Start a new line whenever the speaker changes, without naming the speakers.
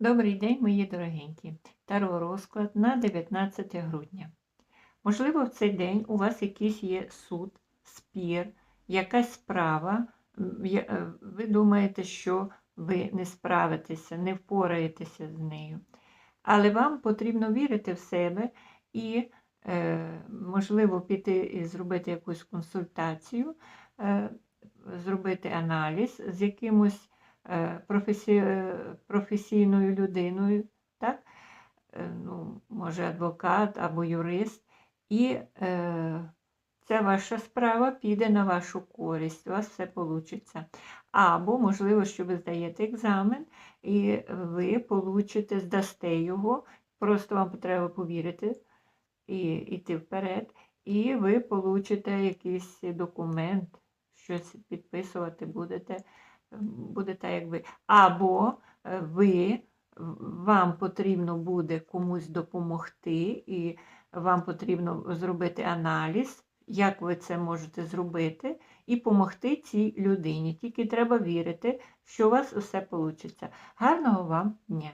Добрий день, мої дорогенькі. Таро розклад на 19 грудня. Можливо, в цей день у вас якийсь є суд, спір, якась справа. е, Ви думаєте, що ви не справитеся, не впораєтеся з нею. Але вам потрібно вірити в себе і, е, можливо, піти і зробити якусь консультацію, е, зробити аналіз з якимось професі... е, професійною людиною, так? Е, ну, може, адвокат або юрист, і е, ця ваша справа піде на вашу користь, у вас все вийде. Або, можливо, що ви здаєте екзамен, і ви получите, здасте його, просто вам треба повірити і йти вперед, і ви получите якийсь документ, щось підписувати будете буде так, як ви. Або е, ви, вам потрібно буде комусь допомогти, і вам потрібно зробити аналіз, як ви це можете зробити, і допомогти цій людині. Тільки треба вірити, що у вас усе вийде. Гарного вам дня!